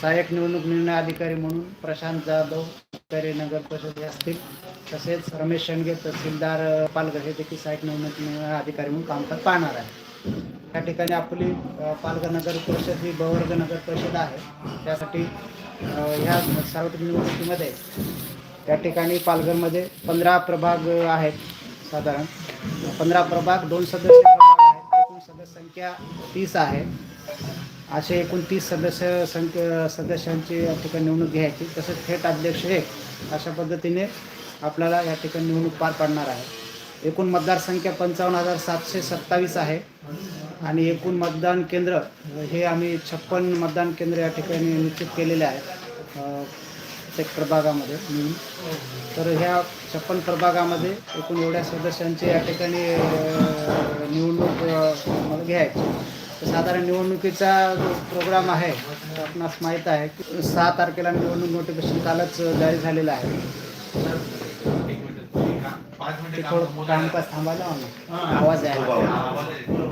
सहाय्यक निवडणूक निर्णय अधिकारी म्हणून प्रशांत जाधव अधिकारी नगर परिषद असतील तसेच रमेश शेंडगे तहसीलदार पालघर. हे देखील सहाय्यक निवडणूक निर्णय अधिकारी म्हणून कामकाज पाहणार आहे. त्या ठिकाणी आपली पालघर नगर परिषद ही बवर्ग नगर परिषद आहे. त्यासाठी ह्या सार्वत्रिक निवडणुकीमध्ये त्या ठिकाणी पालघरमध्ये पंधरा प्रभाग आहेत साधारण. पंधरा प्रभाग दोन सदस्य प्रभाग आहेत. एकूण सदस्य संख्या तीस आहे असे एकूण तीस सदस्य संख्य सदस्यांची या ठिकाणी निवडणूक घ्यायची. तसेच थेट अध्यक्ष एक अशा पद्धतीने आपल्याला या ठिकाणी निवडणूक पार पाडणार आहे. एकूण मतदारसंख्या पंचावन्न हजार सातशे सत्तावीस आहे आणि एकूण मतदान केंद्र हे आम्ही छप्पन मतदान केंद्र या ठिकाणी निश्चित केलेले आहे प्रत्येक प्रभागामध्ये तर ह्या छप्पन प्रभागामध्ये एकूण एवढ्या सदस्यांची या ठिकाणी निवडणूक घ्यायची. साधारण निवडणुकीचा जो प्रोग्राम आहे तो आपणास माहीत आहे की सहा तारखेला निवडणूक नोटिफिकेशन कालच जारी झालेलं आहे. थोडं टाइमपास थांबायला आवाज आहे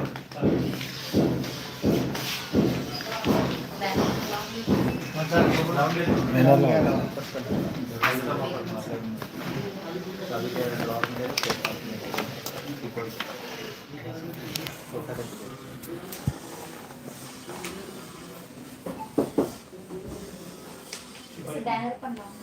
बॅनर पण लावून.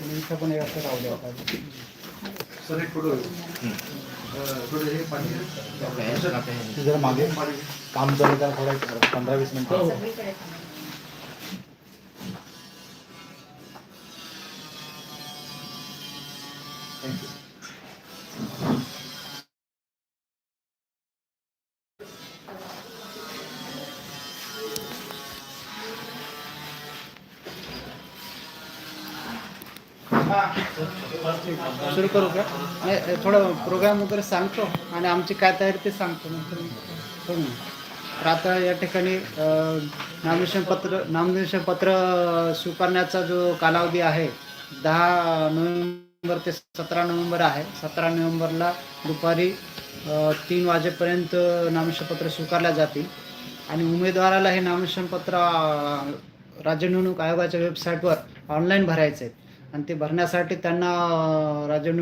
इथं पण एक असं द्या आता. जरा मागे. काम चालू थोडा एक पंधरा वीस मिनिटं. सुरू करू का? नाही थोडं प्रोग्राम वगैरे सांगतो आणि आमची काय तयारी ते सांगतो. नंतर करू. तर आता या ठिकाणी नामनिशन पत्र नामनिशन पत्र स्वीकारण्याचा जो कालावधी आहे दहा नोव्हेंबर ते सतरा नोव्हेंबर आहे. सतरा नोव्हेंबरला दुपारी तीन वाजेपर्यंत नामिनेशन पत्र स्वीकारल्या जातील. आणि उमेदवाराला हे नामिनेशन पत्र राज्य निवडणूक आयोगाच्या वेबसाईटवर ऑनलाईन भरायचे आहेत आणि ते भरण्यासाठी त्यांना अं, राज्य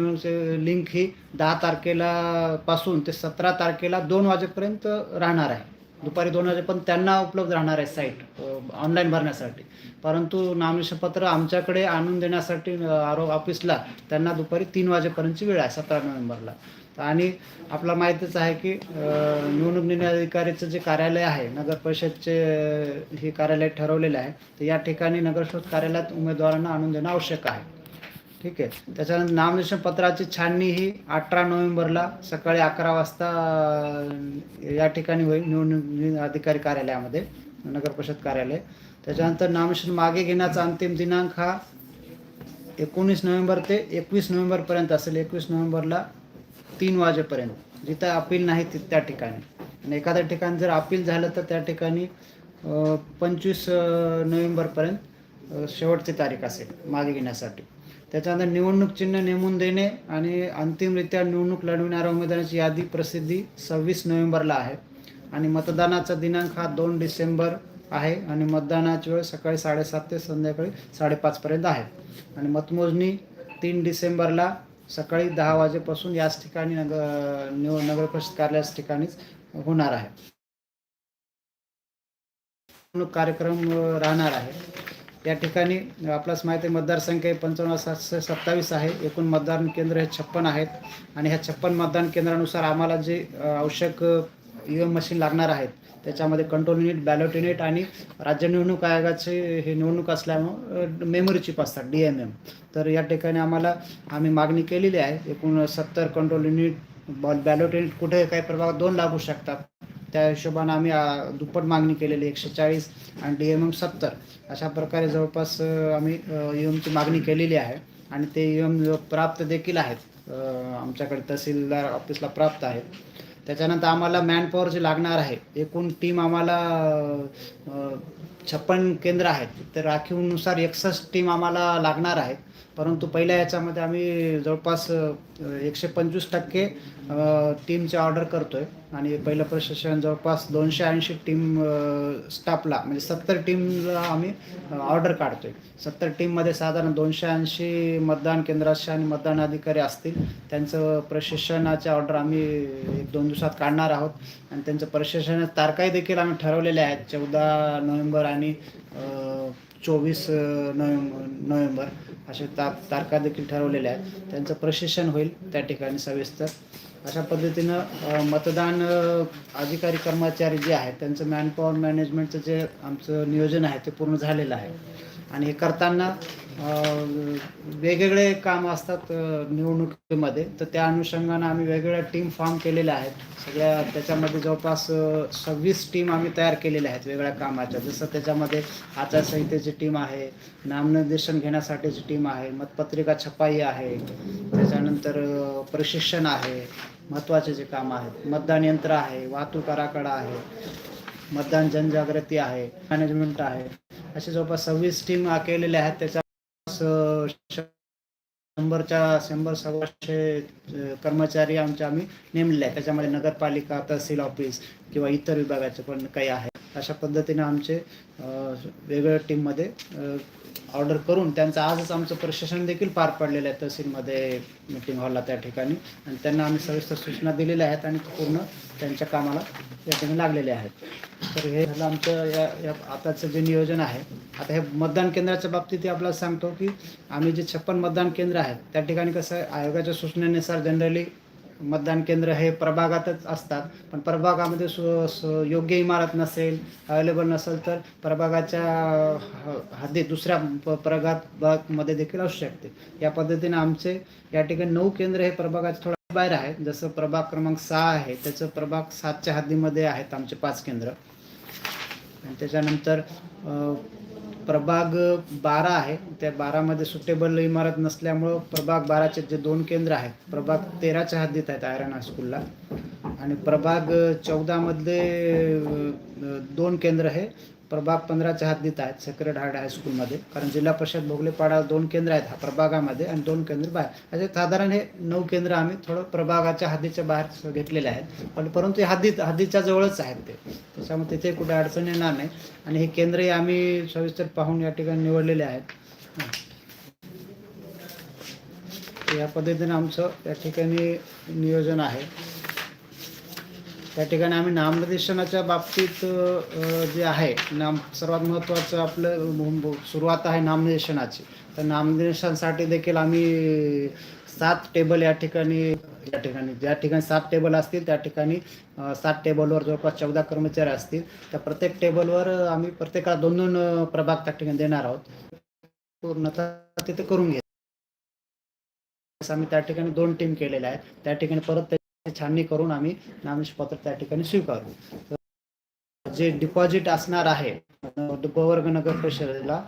लिंक ही दहा तारखेला पासून ते सतरा तारखेला दोन वाजेपर्यंत राहणार आहे. दुपारी दोन वाजेपर्यंत त्यांना उपलब्ध राहणार आहे साईट ऑनलाईन भरण्यासाठी. परंतु नामनिशपत्र आमच्याकडे आणून देण्यासाठी आरो ऑफिसला त्यांना दुपारी तीन वाजेपर्यंतची वेळ आहे सतरा नोव्हेंबरला. आणि आपला माहितीच आहे की निवडणूक निर्णय अधिकारीचं जे कार्यालय आहे नगर परिषदचे हे कार्यालय ठरवलेलं आहे तर या ठिकाणी नगरशोध कार्यालयात उमेदवारांना आणून देणं आवश्यक आहे. ठीक आहे? त्याच्यानंतर नामनिर्देशन पत्राची छाननी ही अठरा नोव्हेंबरला सकाळी अकरा वाजता या ठिकाणी होईल निवडणूक अधिकारी कार्यालयामध्ये नगर परिषद कार्यालय. त्याच्यानंतर नामिनेशन मागे घेण्याचा अंतिम दिनांक हा एकोणीस नोव्हेंबर ते एकवीस नोव्हेंबरपर्यंत असेल. एकवीस नोव्हेंबरला तीन वाजेपर्यंत जिथं अपील नाही त्या ठिकाणी. आणि एखाद्या ठिकाणी जर अपील झालं तर त्या ठिकाणी पंचवीस नोव्हेंबरपर्यंत शेवटची तारीख असेल मागे घेण्यासाठी. त्याच्यानंतर निवडणूक चिन्ह नेमून देणे आणि अंतिमरित्या निवडणूक लढविणाऱ्या उमेदवारांची यादी प्रसिद्धी सव्वीस नोव्हेंबरला आहे. आणि मतदानाचा दिनांक हा दोन डिसेंबर आहे आणि मतदानाची वेळ सकाळी साडेसात ते संध्याकाळी साडेपाचपर्यंत आहे. आणि मतमोजणी तीन डिसेंबरला सकाळी दहा वाजेपासून याच ठिकाणी नगर निव नगर परिषद कार्यालयाच ठिकाणीच होणार आहे. कार्यक्रम राहणार आहे. या ठिकाणी आपल्यास माहिती आहे मतदारसंख्या ही पंचावन्न सातशे सत्तावीस आहे. एकूण मतदान केंद्र हे छप्पन आहेत. आणि ह्या छप्पन मतदान केंद्रानुसार आम्हाला जे आवश्यक ई एम मशीन लागणार आहेत त्याच्यामध्ये कंट्रोल युनिट बॅलॉट युनिट आणि राज्य निवडणूक आयोगाचे हे निवडणूक असल्यामुळं मेमरी चिप असतात डी एम एम तर या ठिकाणी आम्हाला आम्ही मागणी केलेली आहे एकूण सत्तर कंट्रोल युनिट बॉल बॅलॉट युनिट कुठे काही प्रभाग दोन लागू शकतात त्या हिशोबानं आम्ही दुप्पट मागणी केलेली एकशे चाळीस आणि डी एम एम सत्तर. अशा प्रकारे जवळपास आम्ही ई एमची मागणी केलेली आहे आणि ते ई एम प्राप्त देखील आहेत. आमच्याकडे तहसीलदार ऑफिसला प्राप्त आहेत त्याच्यानंतर आम्हाला मॅनपॉवर जे लागणार आहे एकूण टीम आम्हाला छप्पन केंद्र आहेत. तर राखीवनुसार एकसष्ट टीम आम्हाला लागणार आहेत परंतु पहिल्या याच्यामध्ये आम्ही जवळपास एकशे पंचवीस टक्के टीमचे ऑर्डर करतो आहे आणि पहिलं प्रशासन जवळपास दोनशे ऐंशी टीम स्टाफला म्हणजे सत्तर टीमला आम्ही ऑर्डर काढतोय. सत्तर टीममध्ये साधारण दोनशे ऐंशी मतदान केंद्राचे आणि मतदान अधिकारी असतील. त्यांचं प्रशिक्षणाचे ऑर्डर आम्ही एक दोन दिवसात काढणार आहोत. आणि त्यांचं प्रशिक्षण तारखाही देखील आम्ही ठरवलेल्या आहेत. चौदा नोव्हेंबर आणि चोवीस नोव्हेंबर नोव्हेंबर असे ता तारखा देखील ठरवलेल्या आहेत. त्यांचं प्रशिक्षण होईल त्या ठिकाणी सविस्तर. अशा पद्धतीनं मतदान अधिकारी कर्मचारी जे आहेत त्यांचं मॅनपॉवर मॅनेजमेंटचं जे आमचं नियोजन आहे ते पूर्ण झालेलं आहे. आणि हे करताना वेगवेगळे काम असतात निवडणुकीमध्ये. तर त्या अनुषंगानं आम्ही वेगवेगळ्या टीम फॉर्म केलेल्या आहेत. सगळ्या त्याच्यामध्ये जवळपास सव्वीस टीम आम्ही तयार केलेल्या आहेत वेगळ्या कामाच्या. जसं त्याच्यामध्ये आचारसंहितेची टीम आहे नामनिर्देशन घेण्यासाठीची टीम आहे मतपत्रिका छपाई आहे त्याच्यानंतर प्रशिक्षण आहे महत्त्वाचे जे काम आहेत मतदान यंत्र आहे वाहतूक आराखडा आहे. मतदान जनजागृती आहे मॅनेजमेंट आहे. असे जवळपास सव्वीस टीम केलेल्या आहेत त्याच्या शंभरच्या शंभर सव्वाशे कर्मचारी आमच्या आम्ही नेमलेले आहेत. त्याच्यामध्ये नगरपालिका तहसील ऑफिस किंवा इतर विभागाचे पण काही आहेत. अशा पद्धतीने आमचे वेगवेगळ्या टीममध्ये ऑर्डर करून त्यांचं आजच आमचं प्रशासन देखील पार पडलेलं आहे तहसीलमध्ये मीटिंग हॉलला त्या ठिकाणी. आणि त्यांना आम्ही सविस्तर सूचना दिलेल्या आहेत आणि पूर्ण त्यांच्या कामाला या ठिकाणी लागलेले आहेत. तर हे झालं आमचं या या आताचं जे नियोजन आहे. आता हे मतदान केंद्राच्या बाबतीत आपल्याला सांगतो की आम्ही जे छप्पन मतदान केंद्र आहेत त्या ठिकाणी कसं आहे आयोगाच्या सूचनेनुसार जनरली मतदान केंद्र हे प्रभागातच असतात. पण प्रभागामध्ये सु सु योग्य इमारत नसेल अवेलेबल नसेल तर प्रभागाच्या ह- हद्दीत दुसऱ्या प- प्रभागात भागमध्ये देखील असू शकते. या पद्धतीने आमचे या ठिकाणी नऊ केंद्र हे प्रभागाच्या थोडा बाहेर आहे जसं प्रभाग क्रमांक सहा आहे त्याचं प्रभाग सातच्या हद्दीमध्ये आहेत आमचे पाच केंद्र. आणि त्याच्यानंतर प्रभाग बारा आहे. त्या बारामध्ये सुटेबल इमारत नसल्यामुळं प्रभाग बाराचे जे दोन केंद्र आहेत प्रभाग तेराच्या हद्दीत आहेत आयरन हायस्कूलला आणि प्रभाग चौदामधले दोन केंद्र हे प्रभाग पंधराच्या हद्दीत आहेत सेक्रेड हार्ट हायस्कूलमध्ये कारण जिल्हा परिषद भोगलेपाडा दोन केंद्र आहेत हा प्रभागामध्ये आणि दोन केंद्र बाहेर. असे साधारण हे नऊ केंद्र आम्ही थोडं प्रभागाच्या हद्दीच्या बाहेर घेतलेले आहेत. पण परंतु हे हद्दीत हद्दीच्या जवळच आहेत ते. त्याच्यामुळे तिथे कुठे अडचण येणार नाही. आणि हे केंद्रही आम्ही सविस्तर पाहून या ठिकाणी निवडलेले आहेत. या पद्धतीने आमचं या ठिकाणी नियोजन आहे. त्या ठिकाणी आम्ही नामनिर्देशनाच्या बाबतीत जे आहे नाम सर्वात महत्त्वाचं आपलं सुरुवात आहे नामनिर्देशनाची. तर नामनिर्देशनासाठी देखील आम्ही सात टेबल या ठिकाणी या ठिकाणी ज्या ठिकाणी सात टेबल असतील त्या ठिकाणी सात टेबलवर जवळपास चौदा कर्मचारी असतील. त्या प्रत्येक टेबलवर आम्ही प्रत्येकाला दोन दोन प्रभाग त्या ठिकाणी देणार आहोत. पूर्णतः तिथे करून घे. आम्ही त्या ठिकाणी दोन टीम केलेल्या आहेत. त्या ठिकाणी परत छाननी करून आम्ही नामनिष्पत्र त्या ठिकाणी स्वीकारू. जे डिपॉझिट असणार आहे गोवर्ग नगर परिषदेला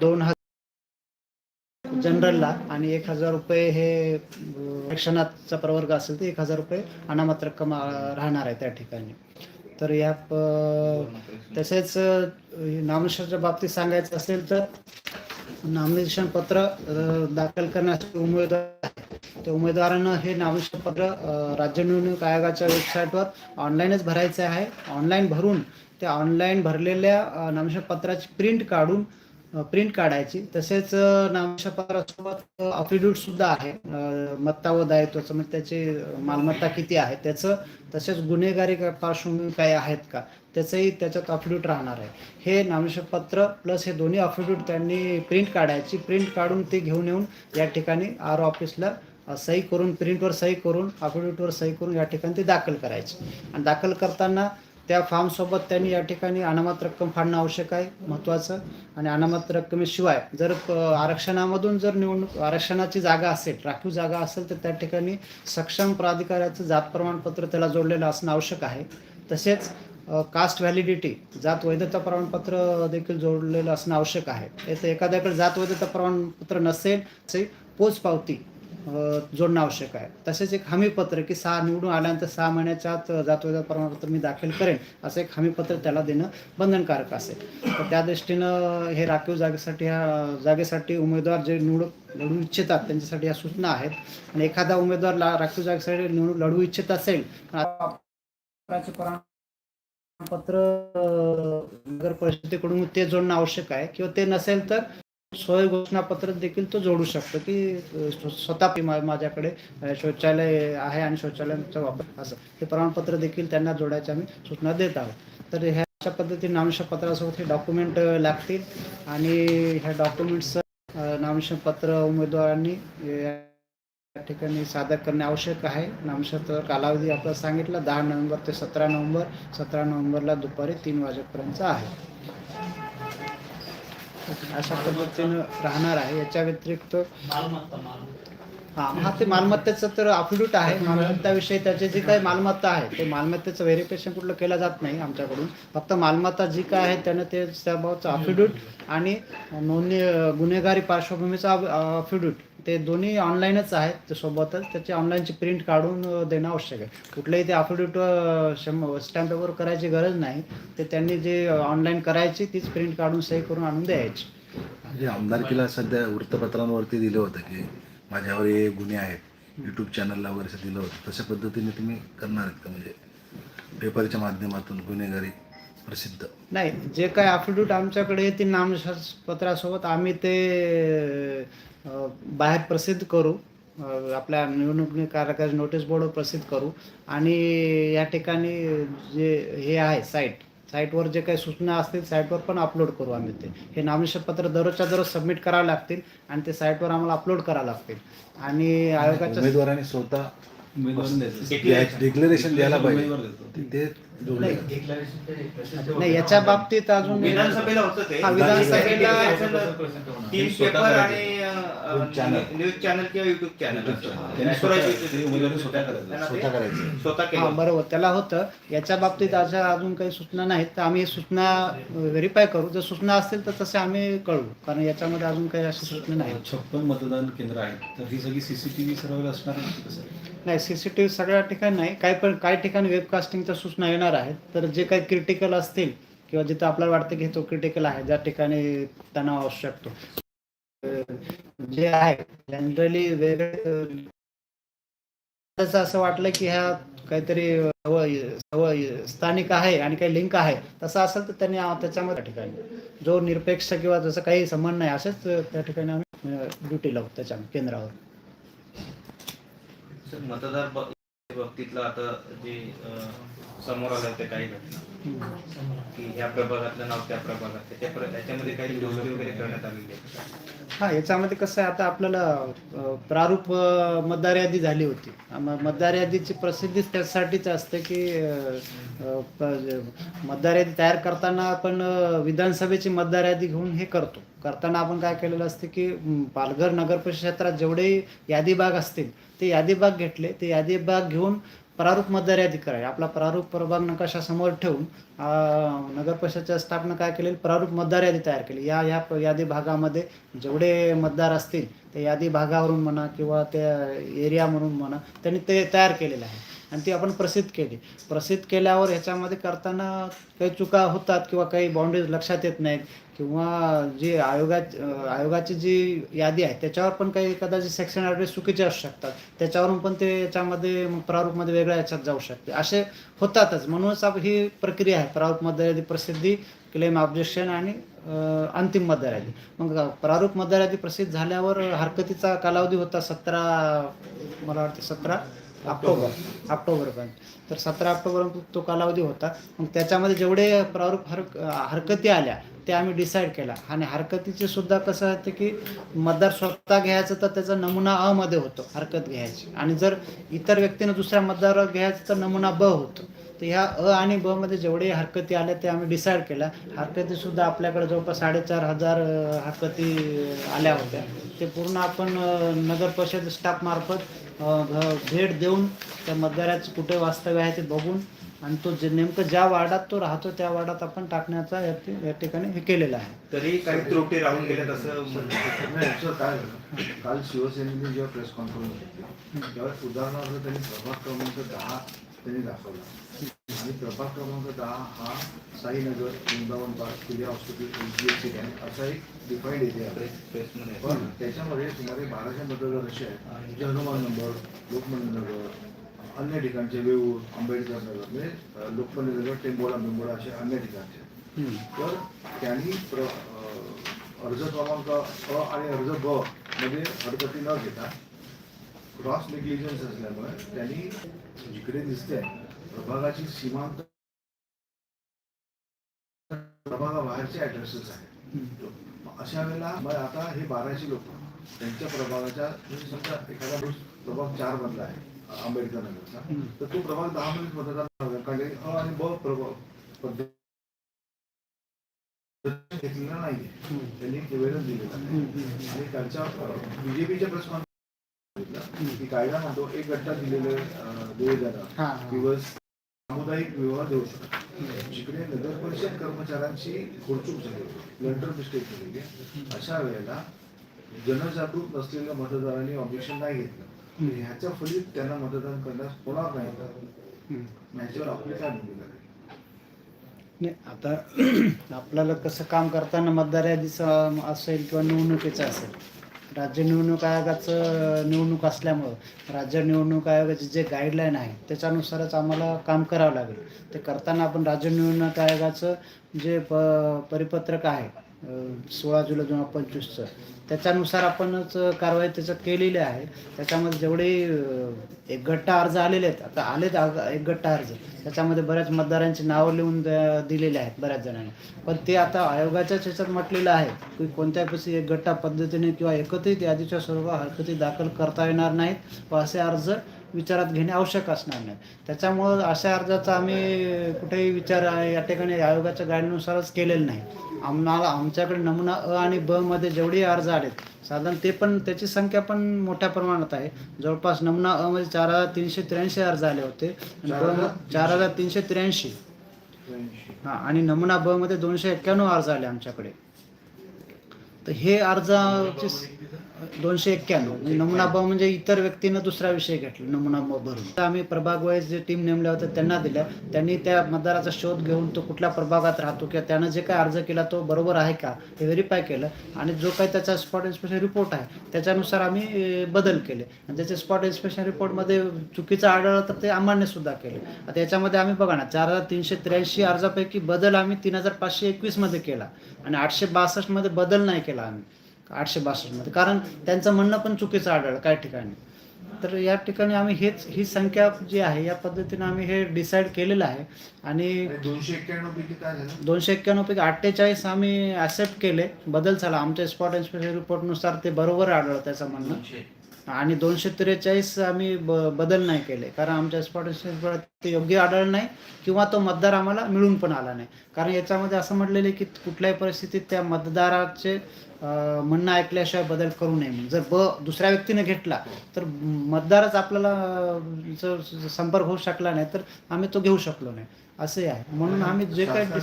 दोन हजार जनरलला आणि एक हजार रुपये हे शिक्षणाचा प्रवर्ग असेल तर एक हजार रुपये अनामत रक्कम राहणार आहे त्या ठिकाणी. तर या तसेच अ, नामनिष्ठाच्या बाबतीत सांगायचं असेल तर नामनिर्देशन पत्र दाखल करण्यासाठी उमेदवार तर उमेदवारांना हे नामनिर्देशन राज्य निवडणूक आयोगाच्या वेबसाईटवर ऑनलाईनच भरायचं आहे. ऑनलाईन भरून त्या ऑनलाईन भरलेल्या नामशपत्राची प्रिंट काढून प्रिंट काढायची. तसेच नामशपत्रासोबत अफिडेविट सुद्धा आहे. अ, मत्ता व दायित्वाचं म्हणजे त्याची मालमत्ता किती आहे त्याचं तसेच गुन्हेगारी पार्श्वभूमी काही आहेत का त्याचंही त्याच्यात अफिडेविट राहणार आहे. हे नामशपत्र प्लस हे दोन्ही अफिडेविट त्यांनी प्रिंट काढायची. प्रिंट काढून ते घेऊन येऊन या ठिकाणी आर ऑफिसला सही करून प्रिंटवर सही करून अफिडेविटवर सही करून या ठिकाणी ते दाखल करायचे. आणि दाखल करताना त्या फॉर्मसोबत त्यांनी या ठिकाणी अनामत रक्कम फाडणं आवश्यक आहे महत्त्वाचं. आणि अनामत रक्कमेशिवाय जर आरक्षणामधून जर निवडणूक आरक्षणाची जागा असेल राखीव जागा असेल तर त्या ठिकाणी सक्षम प्राधिकाऱ्याचं जात प्रमाणपत्र त्याला जोडलेलं असणं आवश्यक आहे. तसेच कास्ट व्हॅलिडिटी जात वैधता प्रमाणपत्र देखील जोडलेलं असणं आवश्यक आहे. तर एखाद्याकडे जात वैधता प्रमाणपत्र नसेल तसे पोचपावती जोडणं आवश्यक आहे. तसेच एक हमीपत्र की सहा निवडून आल्यानंतर सहा महिन्याच्या आत जातवैध प्रमाणपत्र मी दाखल करेन असं एक हमीपत्र त्याला देणं बंधनकारक असेल. तर त्या दृष्टीनं हे राखीव जागेसाठी ह्या जागेसाठी उमेदवार जे निवडून लढू इच्छितात त्यांच्यासाठी या सूचना आहेत. आणि एखादा उमेदवार ला- राखीव जागेसाठी निवडून लढू इच्छित असेल पत्र प्रमाणपत्र नगर परिषदेकडून ते जोडणं आवश्यक आहे. किंवा ते नसेल तर सोय घोषणापत्र देखील तो जोडू शकतो की स्वतः मा- माझ्याकडे शौचालय आहे आणि शौचालयाचा वापर असं. हे प्रमाणपत्र देखील त्यांना जोडायचे आम्ही सूचना देत आहोत. तर ह्या अशा पद्धतीने नामशपत्रासोबत हे डॉक्युमेंट लागतील आणि ह्या डॉक्युमेंट्स नामशपत्र उमेदवारांनी या ठिकाणी सादर करणे आवश्यक आहे. नामशपत्र कालावधी आपल्याला सांगितला दहा नोव्हेंबर ते सतरा नोव्हेंबर. सतरा नोव्हेंबरला दुपारी तीन वाजेपर्यंत आहे. अशा पद्धतीनं राहणार आहे. याच्या व्यतिरिक्त हा ते मालमत्तेचं तर अफिड्यूट आहे. मालमत्ताविषयी त्याचे जे काही मालमत्ता आहे ते मालमत्तेचं व्हेरिफिकेशन कुठलं केलं जात नाही आमच्याकडून. फक्त मालमत्ता जी काय आहे त्यानं ते त्याबाबतचं अफिड्यूट आणि नोंदणी गुन्हेगारी पार्श्वभूमीचा अफिड्यूट ते दोन्ही ऑनलाईनच आहेत ते सोबतच. त्याची ऑनलाईनची प्रिंट काढून देणं आवश्यक आहे. कुठलंही ते अफिड्यूट शंभर स्टॅम्प पेपरवर करायची गरज नाही. ते त्यांनी जे ऑनलाईन करायची तीच प्रिंट काढून सही करून आणून द्यायची. म्हणजे आमदारकीला सध्या वृत्तपत्रांवरती दिलं होतं की माझ्यावर हे गुन्हे आहेत. यूट्यूब चॅनलला वगैरे असं दिलं होतं. तशा पद्धतीने तुम्ही करणार आहेत का? म्हणजे पेपरच्या माध्यमातून गुन्हेगारी प्रसिद्ध. नाही जे काय अफिड्यूट आमच्याकडे येतील नामपत्रासोबत आम्ही ते बाहेर प्रसिद्ध करू. आपल्या निवडणूक कार्यकारी नोटीस बोर्डवर प्रसिद्ध करू. आणि या ठिकाणी जे हे आहे साईट साईटवर जे काही सूचना असतील साईटवर पण अपलोड करू आम्ही ते. हे नामनिषेधपत्र दररोजच्या दररोज सबमिट करावं लागतील आणि ते साईटवर आम्हाला अपलोड करावं लागतील. आणि आयोगाच्या उमेदवाराने स्वतः डिक्लेरेशन द्यायला पाहिजे. ते नाही याच्या बाबतीत अजून विधानसभेला होतं ते. विधानसभेला तीन पेपर आणि. News channel. किंवा युट्यूब चॅनल स्वतः स्वतः करायचं. स्वतः केलं बरोबर. त्याला होतं. याच्या बाबतीत अशा अजून काही सूचना नाहीत. तर आम्ही सूचना व्हेरीफाय करू. जर सूचना असतील तर तसे आम्ही कळू कारण याच्यामध्ये अजून काही अशी सूचना नाही छप्पन मतदान केंद्र आहेत. तर ही सगळी सीसीटीव्ही सर्व असणार नाही सी सी टी व्ही सगळ्या ठिकाणी नाही. काही पण काही ठिकाणी वेबकास्टिंगच्या सूचना येणार आहेत. तर जे काही क्रिटिकल असतील किंवा जिथं आपल्याला वाटतं की तो क्रिटिकल आहे ज्या ठिकाणी तणाव असू शकतो. जे आहे जनरली वेगळे असं वाटलं की ह्या काहीतरी स्थानिक आहे आणि काही लिंक आहे तसं असेल तर त्यांनी त्याच्यामध्ये ठिकाणी. जो निरपेक्ष किंवा जसं काही संबंध नाही असेच त्या ठिकाणी आम्ही ड्युटी लावू त्याच्या केंद्रावर. सर, मतदार बाबतीतला आता जे समोर आलं होतं काही घटना की या प्रभागातलं नाव त्या प्रभागात त्याच्यामध्ये काही दुरुस्ती वगैरे करण्यात आलेली आहे हा याच्यामध्ये कसं आहे आता आपल्याला प्रारूप मतदार यादी झाली होती. मतदार यादीची प्रसिद्धीच त्यासाठीच असते की मतदार यादी तयार करताना आपण विधानसभेची मतदार यादी घेऊन हे करतो. करताना आपण काय केलेलं असते की पालघर नगर परिषद क्षेत्रात जेवढे यादी भाग असतील ते यादी भाग घेतले. ते यादी भाग घेऊन प्रारूप मतदार यादी करायची आपला प्रारूप प्रभाग नकाशा समोर ठेवून नगर परिषदच्या स्थापना काय केलेली? प्रारूप मतदार यादी तयार केली. या या प- यादी भागामध्ये जेवढे मतदार असतील त्या यादी भागावरून म्हणा किंवा त्या एरिया म्हणून म्हणा त्यांनी ते तयार केलेलं आहे. आणि ती आपण प्रसिद्ध केली. प्रसिद्ध केल्यावर ह्याच्यामध्ये करताना काही चुका होतात किंवा काही बाउंड्रीज लक्षात येत नाहीत किंवा जी आयोगा आयोगाची जी यादी आहे त्याच्यावर पण काही कदाचित सेक्शन ॲड्रेस चुकीचे असू शकतात. त्याच्यावरून पण ते याच्यामध्ये मग प्रारूपमध्ये वेगळ्या याच्यात जाऊ शकते. असे होतातच. म्हणूनच ही प्रक्रिया आहे. प्रारूप यादी प्रसिद्धी क्लेम ऑब्जेक्शन आणि अंतिम मतदार मग प्रारूप मतदार प्रसिद्ध झाल्यावर हरकतीचा कालावधी होता सतरा मला वाटते सतरा ऑक्टोबर. ऑक्टोबरपर्यंत तर सतरा ऑक्टोबरपर्यंत तो कालावधी होता. मग त्याच्यामध्ये जेवढे प्रारूप हर हरकती आल्या ते आम्ही डिसाईड केला. आणि हरकतीचे सुद्धा कसं आहे की मतदार स्वतः घ्यायचं तर त्याचा नमुना अ मध्ये होतो हरकत घ्यायची. आणि जर इतर व्यक्तीनं दुसऱ्या मतदारावर घ्यायचं तर नमुना ब होतो. तर ह्या अ आणि ब मध्ये जेवढे हरकती आल्या ते आम्ही डिसाईड केल्या हरकती सुद्धा आपल्याकडे जवळपास साडेचार हजार हरकती आल्या होत्या. ते पूर्ण आपण नगर परिषद स्टाफ मार्फत भेट देऊन त्या मतदाराचं कुठे वास्तव्य आहे ते बघून आणि तो जे नेमकं ज्या वार्डात तो राहतो त्या वार्डात आपण टाकण्याचा या ठिकाणी हे केलेलं आहे. तरी काही त्रुटी राहून गेल्यात असं काय काल शिवसेनेने जेव्हा प्रेस कॉन्फरन्स घेतली त्यावेळेस उदाहरणार्थ त्यांनी प्रभाग क्रमांक दहा त्यांनी दाखवला. आणि प्रभाग क्रमांक दहा हा Sainagar Vrindavan park Surya hospital H D F C bank असा एक डिफाईंड एरिया आहे पण त्याच्यामध्ये सुमारे बाराशे मतदार असे आहेत. जे हनुमान नगर लोकमान्य नगर अन्य ठिकाणचे वेऊर आंबेडकर नगर म्हणजे लोकमान्य नगर टेंबोळा बिंबोळा असे अन्य ठिकाणचे. तर त्यांनी प्र अर्ज क्रमांक अ आणि अर्ज ब मध्ये हरकती न घेता क्रॉस नेग्लिजन्स असल्यामुळे त्यांनी जिकडे दिसते प्रभागाची सीमांत प्रभागाबाहेरचे ऍड्रेसेस आहेत. अशा वेळेला मग आता हे बाराशे लोक त्यांच्या प्रभागाच्या समजा एखादा प्रभाग चार मधला आहे आंबेडकर नगरचा तर तो प्रभाग दहा मतदान होईल. कारण अ आणि ब प्रभाग पद्धत घेतलेला नाहीये. त्यांनी निवेदन दिलेलं आहे. आणि त्यांच्या बीजेपीच्या प्रश्न की कायदा म्हणतो एक गट्टा दिलेले देणं हा. किंवा सामुदायिक विवाह देऊ शकतो जिकडे नगर परिषद कर्मचाऱ्यांची खोडचूक झाली ब्लंडर मिस्टेक झालेली आहे अशा वेळेला जनजागृत नसलेल्या मतदारांनी ऑब्जेक्शन नाही घेतलं ह्याच्या फलित त्यांना मतदान करण्यास होणार नाही. ह्याच्यावर आपली काय भूमिका आहे? नाही आता आपल्याला कसं काम करताना मतदार यादीचं असेल किंवा निवडणुकीचं असेल राज्य निवडणूक आयोगाचं निवडणूक असल्यामुळं राज्य निवडणूक आयोगाचे जे गाईडलाईन आहे त्याच्यानुसारच आम्हाला काम करावं लागेल. ते करताना आपण राज्य निवडणूक आयोगाचं जे प परिपत्रक आहे सोळा जुलै दोन हजार पंचवीसचं. त्याच्यानुसार आपणच कारवाई त्याचं केलेली आहे. त्याच्यामध्ये जेवढे एक गट्टा अर्ज आलेले आहेत आता आलेत एक गट्टा अर्ज. त्याच्यामध्ये बऱ्याच मतदारांची नावं लिहून द- दिलेली आहेत बऱ्याच जणांनी. पण ते आता आयोगाच्याच ह्याच्यात म्हटलेलं आहे की कोणत्यापाशी एक गट्टा पद्धतीने किंवा एकत्रित यादीच्या स्वरूपात हरकती दाखल करता येणार नाहीत व असे अर्ज विचारात घेणे आवश्यक असणार नाही. त्याच्यामुळं अशा अर्जाचा आम्ही कुठेही विचार या ठिकाणी आयोगाच्या गाईडनुसारच केलेला नाही. आम्हाला आमच्याकडे नमुना अ आणि ब मध्ये जेवढे अर्ज आलेत साधारण ते पण त्याची संख्या पण मोठ्या प्रमाणात आहे. जवळपास नमुना अ मध्ये चार हजार तीनशे त्र्याऐंशी अर्ज आले होते चार हजार तीनशे त्र्याऐंशी. हां आणि नमुना ब मध्ये दोनशे एक्क्याण्णव अर्ज आले आमच्याकडे. तर हे अर्जाची दोनशे एक्क्याण्णव. म्हणजे नमुना ब म्हणजे इतर व्यक्तीनं दुसरा विषय घेतला नमुना भरून. आम्ही प्रभाग वाईज जे टीम नेमल्या होत्या त्यांना दिल्या. त्यांनी त्या मतदाराचा शोध घेऊन तो कुठल्या प्रभागात राहतो किंवा त्यानं जे काय अर्ज केला तो बरोबर आहे का हे व्हेरीफाय केलं. आणि जो काही त्याचा स्पॉट इन्स्पेक्शन रिपोर्ट आहे त्याच्यानुसार आम्ही बदल केले. आणि त्याचे स्पॉट इन्स्पेक्शन रिपोर्टमध्ये चुकीचं आढळलं तर ते अमान्य सुद्धा केले. आता याच्यामध्ये आम्ही बघा ना चार हजार तीनशे त्र्याऐंशी अर्जापैकी बदल आम्ही तीन हजार पाचशे एकवीसमध्ये केला. आणि आठशे बासष्टमध्ये बदल नाही केला आम्ही. आठशे बासष्टमध्ये. कारण त्यांचं म्हणणं पण चुकीचं आढळलं काही ठिकाणी. तर या ठिकाणी आम्ही हेच ही संख्या जी आहे या पद्धतीनं आम्ही हे डिसाईड केलेलं आहे. आणि दोनशे एक्क्याण्णव पैकी काय झालं? दोनशे एक्क्याण्णवपैकी अठ्ठेचाळीस आम्ही ॲक्सेप्ट केले. बदल झाला. आमच्या स्पॉट इन्स्पेक्शन रिपोर्टनुसार ते बरोबर आढळलं त्याचं म्हणणं. आणि दोनशे त्रेचाळीस आम्ही ब बदल नाही केले. कारण आमच्या स्पॉट इन्स्पेक्शन ते योग्य आढळलं नाही किंवा तो मतदार आम्हाला मिळून पण आला नाही. कारण याच्यामध्ये असं म्हटलेलं आहे की कुठल्याही परिस्थितीत त्या मतदाराचे म्हणणं ऐकल्याशिवाय बदल करू नये म्हणून. जर ब दुसऱ्या व्यक्तीने घेतला तर मतदारच आपल्याला संपर्क होऊ शकला नाही तर आम्ही तो घेऊ शकलो नाही. असे आहे. म्हणून आम्ही जे काही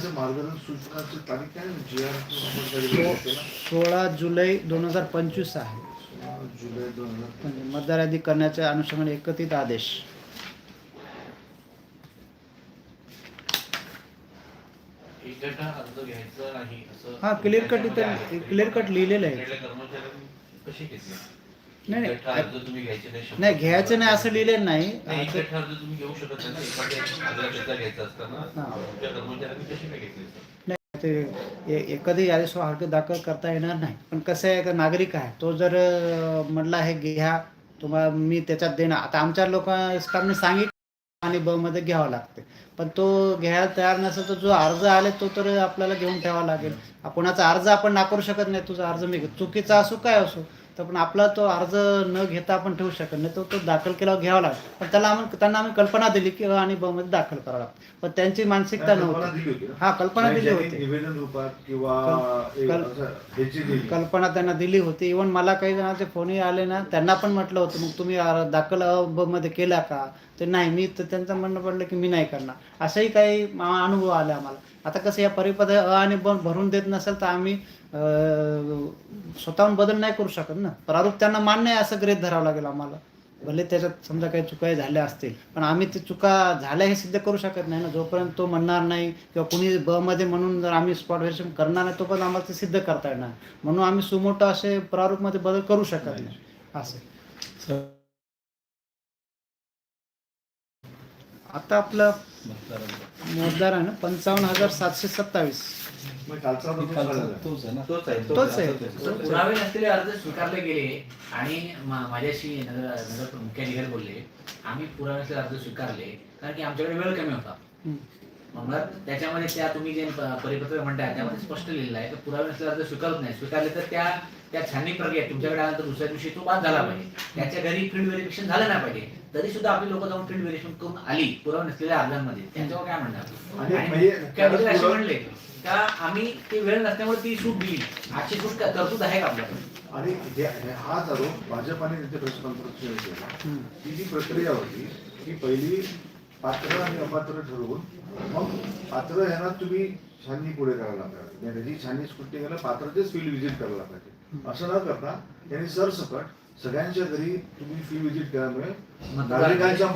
सोळा जुलै दोन हजार पंचवीस आहे. जुलै दोन हजार म्हणजे मतदार यादी करण्याच्या अनुषंगाने एकत्रित आदेश. एकटा अर्ज घ्यायचा नाही असं हा क्लिअर कट. इथं क्लिअर कट लिहिलेलं आहे. आपल्या कर्मचाऱ्यांनी कशी घेतली? नाही, नाही. एकटा अर्ज तुम्ही घ्यायचे नाही शंभर नाही घ्यायचं नाही असं लिहिलेलं नाही. नाही असं- एकटा अर्ज तुम्ही घेऊ शकत नाही. एखाद्या अर्जाचा घ्यायचा असताना हा. तुमच्या कर्मचाऱ्यांनी कशी काय घेतली? नाही. ते ए- ए- कधी अर्ज दाखल करता येणार नाही. पण कसं आहे का नागरिक आहे तो जर म्हटला म्हणला आहे घ्या तुम्हाला मी त्याच्यात देणार. आता आमच्या लोकांनी सांगितलं आणि ब मध्ये घ्यावं लागते. पण तो घ्यायला तयार नसेल तर जो अर्ज आले तो तर आपल्याला घेऊन ठेवावा लागेल. कोणाचा अर्ज आपण नाकारू शकत नाही तुझा अर्ज मी चुकीचा असो काय असो तर पण आपला तो अर्ज न घेता आपण ठेवू शकत नाही. तो तो दाखल केल्यावर घ्यावा लागेल. पण त्याला आम्ही त्यांना आम्ही कल्पना दिली की अ आणि ब मध्ये दाखल करावं लागतं पण त्यांची मानसिकता नव्हती? हा कल्पना दिली होती. निवेदन रूपात किंवा कल्पना त्यांना दिली होती. इवन मला काही जणांचे फोनही आले ना त्यांना पण म्हटलं होतं मग तुम्ही दाखल अ, ब मध्ये केला का? ते नाही मी तर त्यांचं म्हणणं पडलं की मी नाही करणार. असंही काही अनुभव आले आम्हाला. आता कसं या परिपद अ आणि ब भरून देत नसेल तर आम्ही स्वतःहून बदल नाही करू शकत ना. प्रारूप त्यांना मान्य आहे असं गृहीत धरावं लागेल आम्हाला. भले त्याच्यात समजा काही चुका झाल्या असतील पण आम्ही ते चुका झाल्या हे सिद्ध करू शकत नाही ना. जोपर्यंत तो म्हणणार नाही किंवा कुणी ब मध्ये म्हणून जर आम्ही स्पॉट व्हेरिफिकेशन करणार नाही तोपर्यंत आम्हाला ते सिद्ध करता येणार. म्हणून आम्ही सुमोटो असे प्रारूपमध्ये बदल करू शकत नाही. असं. आता आपलं मतदार आहे ना पंचावन्न हजार सातशे सत्तावीस मग कालचा तो कालचा झाला. तोच आहे ना तोच आहे तोच आहे. तोच पुरावे नसलेले अर्ज स्वीकारले गेले आणि मा- माझ्याशी नगर नगर मुख्याधिकारी बोलले आम्ही पुरावे नसलेले अर्ज स्वीकारले कारण की आमच्याकडे वेळ कमी होता हम्म. मग त्याच्यामध्ये त्या तुम्ही जे प- परिपत्रक म्हणताय त्यामध्ये स्पष्ट लिहिलेलं आहे. की पुरावे नसलेले अर्ज स्वीकारत नाही. स्वीकारले तर त्या त्या छाननी प्रक्रिया तुमच्याकडे आल्यानंतर दुसऱ्या दिवशी तो बाद झाला पाहिजे. त्याच्या घरी फील्ड व्हेरिफिकेशन झालं नाही पाहिजे. तरी सुद्धा आपली लोक जाऊन फील्ड व्हेरिफिकेशन करून आली. पुरावे नसलेल्या अर्जांमध्ये त्यांच्यावर काय म्हणणार? म्हणजे असे पुरा- म्हणले का आम्ही ते वेळ नसल्यामुळे ती सूट दिली. आजची सूट का- तरतूद आहे का आपल्याकडे? आणि हे- हे- हाच आरोप भाजपाने त्यांच्या प्रेस कॉन्फरन्स केला हम्म. की जी प्रक्रिया होती की पहिली पात्र आणि अपात्र ठरवून मग पात्र ह्यांना तुम्ही छाननी पुढे करायला पाहिजे म्हणजे त्याची छाननी स्कुटी करायला पात्रतेच फील्ड व्हिजिट करायला पाहिजे असं न करता त्यांनी सरसकट सगळ्यांच्या घरी तुम्ही फील्ड व्हिजिट केल्यामुळे नागरिकांच्या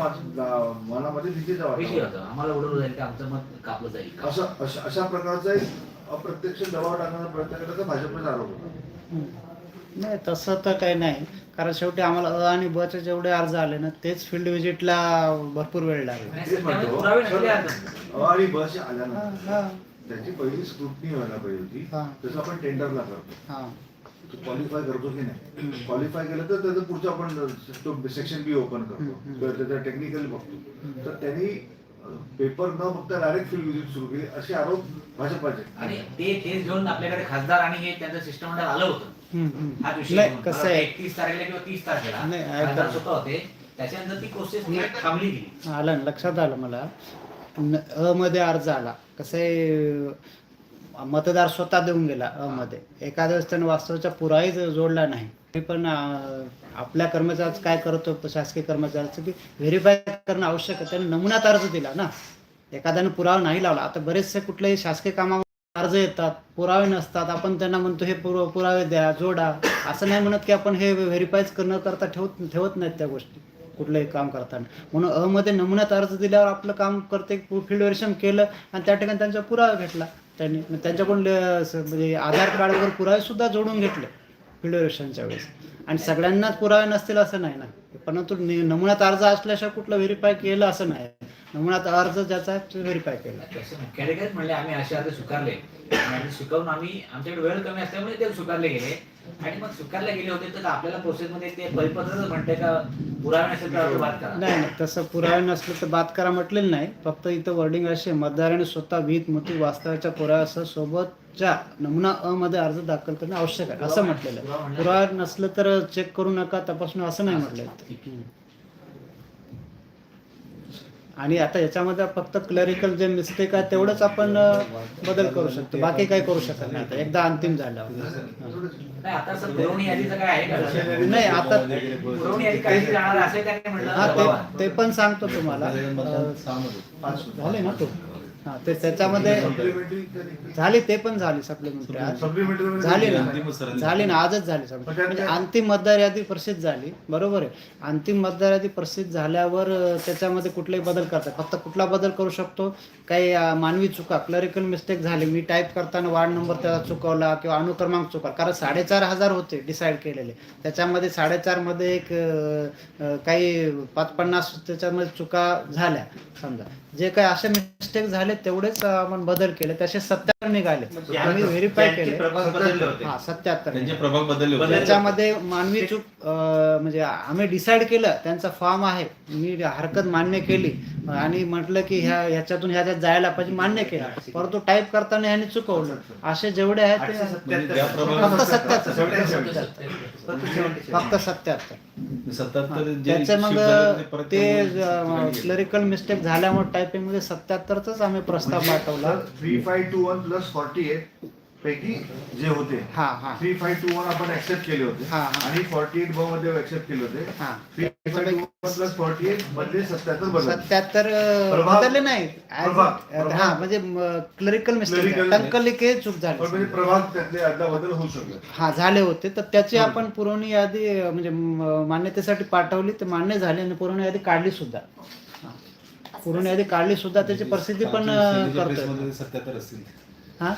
मनामध्ये भीतीचा विषय वाटत. होता. आम्हाला उडवलं जाईल की आमचं मत कापलं जाईल का? असं अशा अशा प्रकारचा एक अप्रत्यक्ष दबाव टाकण्याचा प्रयत्न केला तर भाजपचा आरोप होता. नाही तसं तर काही नाही. कारण शेवटी आम्हाला अ आणि ब चे जेवढे अर्ज आले ना तेच फील्ड व्हिजिटला भरपूर वेळ लागला. तेच म्हणतो. अ आणि ब चे हा, आल्यानंतर हा, त्याची पहिली स्क्रुटनी व्हायला पाहिजे होती. हा. जसं आपण टेंडरला करतो. हा. तो क्वालिफाय करतो की नाही? क्वालिफाय केलं तर त्याचं पुढचं आपण तो सेक्शन बी ओपन करतो. किंवा त्याचं टेक्निकल बघतो. तर त्यांनी पेपर न बघता डायरेक्ट फील्ड व्हिजिट सुरू केली. असे आरोप भाजपाचे आणि ते केस घेऊन आपल्याकडे खासदार आणि हे त्यांचं सिस्टम आलं होतं. हा विषय. कसं आहे? एकतीस तारखेला किंवा तीस तारखेला नाही, खासदार ऐका. स्वतः होते. त्याच्यानंतर ती प्रोसेस थांबली गेली. आलं लक्षात आलं मला. अ मध्ये अर्ज आला. कसं आहे मतदार स्वतः देऊन गेला अ मध्ये. एखाद्या वेळेस त्याने वास्तवाचा पुरावाही ज- जोडला नाही. तरी पण आपल्या कर्मचाऱ्याचं काय करतो शासकीय कर्मचाऱ्याचं की व्हेरीफाय करणं आवश्यक आहे. त्याने नमुन्यात अर्ज दिला ना. एखाद्याने पुरावा नाही लावला. आता बरेचसे कुठल्याही शासकीय कामावर अर्ज येतात पुरावे नसतात आपण त्यांना म्हणतो हे पुर पुरावे द्या जोडा. असं नाही म्हणत की आपण हे व्हेरीफायच न करता ठेवत ठेवत नाहीत त्या गोष्टी कुठलंही काम करताना. म्हणून अमध्ये नमुन्यात अर्ज दिल्यावर आपलं काम करते फील्ड व्हेरिफिकेशन केलं आणि त्या ठिकाणी त्यांचा पुरावा घेतला त्यांनी त्यांच्याकडून म्हणजे आधार कार्डवर पुरावे सुद्धा जोडून घेतले फील्ड व्हेरिफिकेशनच्या वेळेस. आणि सगळ्यांनाच पुरावे नसतील असं नाही ना. परंतु नमुन्यात अर्ज असल्याशिवाय कुठलं व्हेरीफाय केलं असं नाही. नमुन्यात अर्ज ज्याचा तो व्हेरीफाय केला. तसं म्हणले आम्ही असे अर्ज स्वीकारले. आणि स्वीकारून आम्ही आमच्याकडे वेळ कमी असल्यामुळे ते स्वीकारले गेले. आणि मग स्वीकारले गेले होते तर आपल्याला प्रोसेसमध्ये ते परिपत्रच म्हणते का पुरावे नसेल तर अर्ज बाद करा. नाही नाही तसं पुरावे नसलं तर बाद करा म्हटलेलं नाही. फक्त इथं वर्डिंग आहे, मतदाराने स्वतः विहित मती वास्तवाच्या पुराव्यासह सोबतच्या नमुना अ मध्ये अर्ज दाखल करणं आवश्यक आहे. असं म्हटलेलं आहे. पुरावा नसलं तर चेक करू नका तपासून असं नाही म्हटलंय आणि आता याच्यामध्ये फक्त क्लरिकल जे मिस्टेक आहे तेवढंच आपण बदल करू शकतो. बाकी काही करू शकत नाही आता. एकदा अंतिम झाल्यावर नाही आता हा. ते पण सांगतो तुम्हाला. झाले ना तो. हा ते त्याच्यामध्ये झाली ते पण झाली सप्लिमेंटरी झाली ना. झाली ना आजच झाली. म्हणजे अंतिम मतदार यादी प्रसिद्ध झाली. बरोबर आहे. अंतिम मतदार यादी प्रसिद्ध झाल्यावर त्याच्यामध्ये कुठलाही बदल करतात फक्त कुठला बदल करू शकतो? काही मानवी चुका क्लरिकल मिस्टेक झाली. मी टाईप करताना वार्ड नंबर त्याचा चुकवला किंवा अनुक्रमांक चुकला कारण साडेचार हजार होते डिसाईड केलेले. त्याच्यामध्ये साडेचारमध्ये एक काही पाच पन्नास त्याच्यामध्ये चुका झाल्या. समजा. जे काही असे मिस्टेक झाले तेवढेच आपण बदल केले. तसे सत्याहत्तर निघाले. आम्ही व्हेरीफाय केले. हा सत्याहत्तर त्याच्यामध्ये मानवी चूक म्हणजे आम्ही डिसाईड केलं त्यांचा फॉर्म आहे. मी हरकत मान्य केली. आणि म्हटलं की ह्या ह्याच्यातून ह्याच्यात जायला पाहिजे मान्य केलं. परंतु टाईप करताना ह्याने चुकवलं. असे जेवढे आहेत ते म्हणजे फक्त सत्याहत्तर. फक्त 77. फक्त सत्याहत्तर. त्याचे मग ते क्लरिकल मिस्टेक झाल्यामुळे टायपिंगमध्ये सत्याहत्तरच आम्ही प्रस्ताव पाठवला. Three five two one plus forty eight पैकी जे होते हा हा. थ्री फाय टू वन आपण ऍक्सेप्ट केले होते हा, हा. आणि फॉर्टी एट ब मध्ये ऍक्सेप्ट केले होते. हा. Three five two one plus forty eight मधले सत्याहत्तर बदल सत्याहत्तर प्रभाग- बदलले नाही. As- प्रभाग- हा म्हणजे क्लरिकल मिस्टेक Clerical- टंकलिके चूक पण झाली म्हणजे प्रभाग त्यातले अर्धा बदल होऊ शकतो हा झाले होते. तर त्याची आपण पुरवणी यादी अं, म्हणजे म, मान्यतेसाठी पाठवली. तर मान्य झाली आणि पुरवणी यादी काढली सुद्धा. पुरवणी यादी काढली सुद्धा त्याची परिस्थिती पण अं, करतोय. सत्याहत्तर असतील. हा?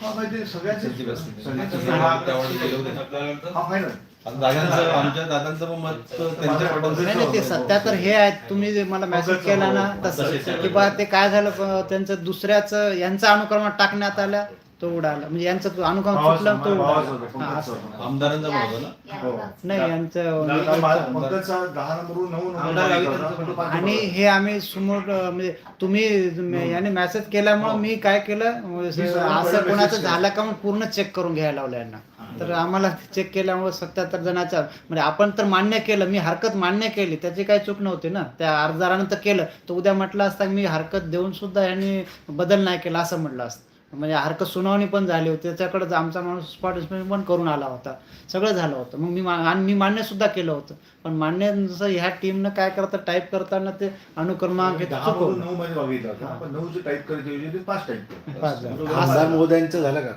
हा म्हणजे सगळ्यांचे त्यांची बसतील. सगळ्यांचे प्रभाग त्यावेळी गेले होते. हा फायनल आता दादांचं आमच्या दादांचं पण मत त्यांच्या माझं- नाही नाही ते सत्याहत्तर हे आहेत. तुम्ही जे मला मेसेज केला ना तसं. की बा ते काय झालं त्यांचं दुसऱ्याच यांचा अनुक्रमात टाकण्यात आला. तो उडाला. म्हणजे यांचं चुकलं तो उडाला. हा, असं. होतं. आमदारांचा ना? हो. नाही यांचं दहा नऊ नंबर तो आणि हे आम्ही समोर अं, म्हणजे तुम्ही याने मेसेज केल्यामुळे मी काय केलं असं कोणाचं झालं का मग पूर्ण चेक करून घ्यायला लावलं यांना. तर आम्हाला चेक केल्यामुळे सत्याहत्तर जणांच्या म्हणजे आपण तर मान्य केलं मी हरकत मान्य केली त्याची काही चूक नव्हती ना. त्या अर्जदारानं तर केलं. तर उद्या म्हटलं असतं मी हरकत देऊन सुद्धा यांनी बदल नाही केला असं म्हटलं असतं. म्हणजे हरकत सुनावणी पण झाली होती. त्याच्याकडे आमचा माणूस स्पॉट पण करून आला होता. सगळं झालं होतं. मग मी मा- आणि मी मान्यसुद्धा केलं होतं. पण मान्य जसं ह्या टीमनं काय करतं? टाईप करताना ते अनुक्रमांक चुकवलं. नऊ मध्ये नऊचे टाईप करायचे ते पाच झालं. आमदार महोदयांचं झालं का?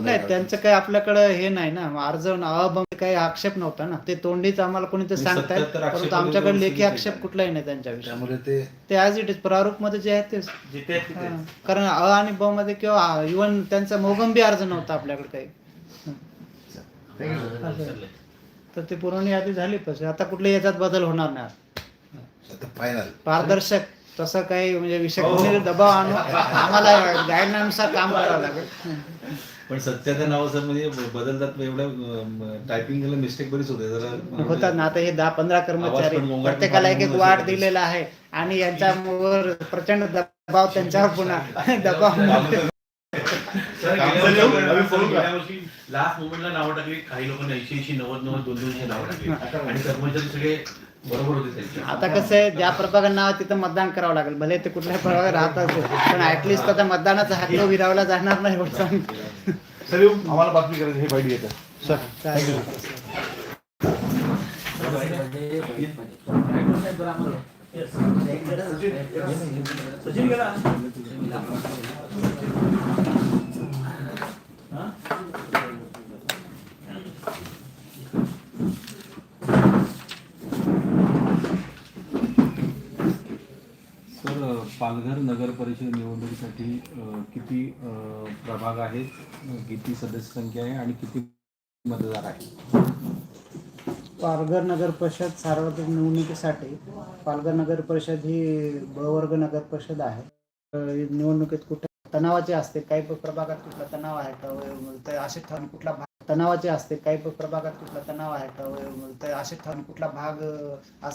नाही त्यांचं काही आपल्याकडे हे नाही ना. अर्ज अभंग काही आक्षेप नव्हता ना. ते तोंडीच आम्हाला कोणी ते सांगतायत. परंतु आमच्याकडे लेखी आक्षेप. कुठलाही नाही त्यांच्याविषयी. ते ते ॲज इट इज प्रारूपमध्ये जे आहे तेच जिथे आहेत. हा. कारण अ आणि ब मध्ये किंवा इव्हन त्यांचा मोगंबी अर्ज नव्हता आपल्याकडे काही. तर ते पुरवणी यादी झाली पाहिजे आता कुठल्याही याच्यात बदल होणार नाही फायनल पारदर्शक तसं काही म्हणजे विषय कोणी दबाव आणू आम्हाला गाईडलाईननुसार काम करावं लागेल. पण सत्याच्या नावाचं म्हणजे बदलतात एवढं टायपिंग केलं मिस्टेक बरीच होते. जरा होतात ना आता हे दहा पंधरा कर्मचारी प्रत्येकाला एक एक असेल. दिलेला आहे आणि यांच्यावर प्रचंड दबाव त्यांच्यावर पुन्हा दबाव. लास्ट मोमेंटला नावं टाकली काही लोकांनी ऐंशी ऐंशी नव्वद नव्वद दोन दोनशे नावं टाकली आणि कर्मचारी सगळे बरोबर होते त्यांचे. आता कसं आहे ज्या प्रभागात नाव आहे तिथं मतदान करावं लागेल. भले ते कुठल्या प्रभागात राहत असेल पण ऍटलिस्ट आता मतदानाचा हक्क विरावला जाणार नाही एवढं सांग. सर आम्हाला बातमी करायची हे पाहिजे येतं सर चालेल. सर पालघर नगर परिषद निवडणुकीसाठी किती प्रभाग आहेत किती सदस्य संख्या आहे आणि किती मतदार आहेत? पालघर नगर परिषद सार्वत्रिक निवडणुकीसाठी पालघर नगर परिषद ही बवर्ग नगर परिषद आहे. निवडणुकीत कुठे तणावाचे असते काही प्रभागात कुठला तणाव आहे का? असे ठरवून कुठला भाग तणावाचे असते काही प्रभागात कुठला तणाव आहे का? असे ठरवून कुठला भाग